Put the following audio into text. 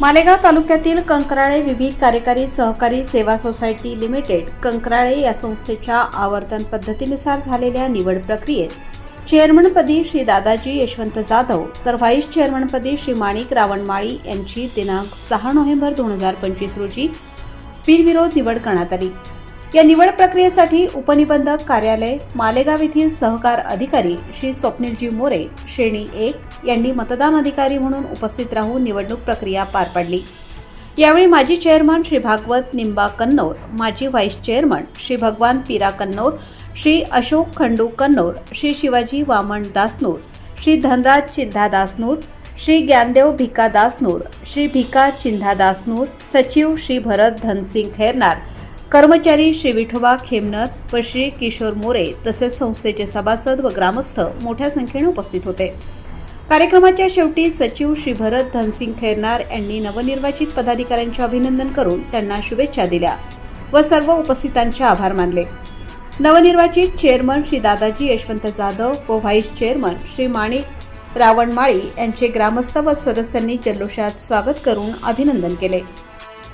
मालेगाव तालुक्यातील कंकराळे विविध कार्यकारी सहकारी सेवा सोसायटी लिमिटेड कंकराळे या संस्थेच्या आवर्तन पद्धतीनुसार झालेल्या निवड प्रक्रियेत चेअरमनपदी श्री दादाजी यशवंत जाधव तर व्हाईस चेअरमनपदी श्री माणिक रावणमाळी यांची दिनांक सहा नोव्हेंबर दोन हजार पंचवीस रोजी बिनविरोध निवड करण्यात आली. या निवड प्रक्रियेसाठी उपनिबंधक कार्यालय मालेगाव येथील सहकार अधिकारी श्री स्वप्नीलजी मोरे श्रेणी एक यांनी मतदान अधिकारी म्हणून उपस्थित राहून निवडणूक प्रक्रिया पार पाडली. यावेळी माजी चेअरमन श्री भागवत निंबा कन्नौर माजी व्हाईस चेअरमन श्री भगवान पीरा कन्नौर श्री अशोक खंडू कन्नौर श्री शिवाजी वामन दासनूर श्री धनराज चिंधा दासनूर श्री ज्ञानदेव भिका दासनूर श्री भिका चिंधा दासनूर सचिव श्री भरत धनसिंग खैरनार कर्मचारी श्री विठोबा खेमनर व श्री किशोर मोरे तसेच संस्थेचे सभासद व ग्रामस्थ मोठ्या संख्येने उपस्थित होते. कार्यक्रमाच्या शेवटी सचिव श्री भरत धनसिंग खैरनार यांनी नवनिर्वाचित पदाधिकाऱ्यांचे अभिनंदन करून त्यांना शुभेच्छा दिल्या व सर्व उपस्थितांचे आभार मानले. नवनिर्वाचित चेअरमन श्री दादाजी यशवंत जाधव व व्हाईस चेअरमन श्री माणिक रावणमाळी यांचे ग्रामस्थ व सदस्यांनी जल्लोषात स्वागत करून अभिनंदन केले.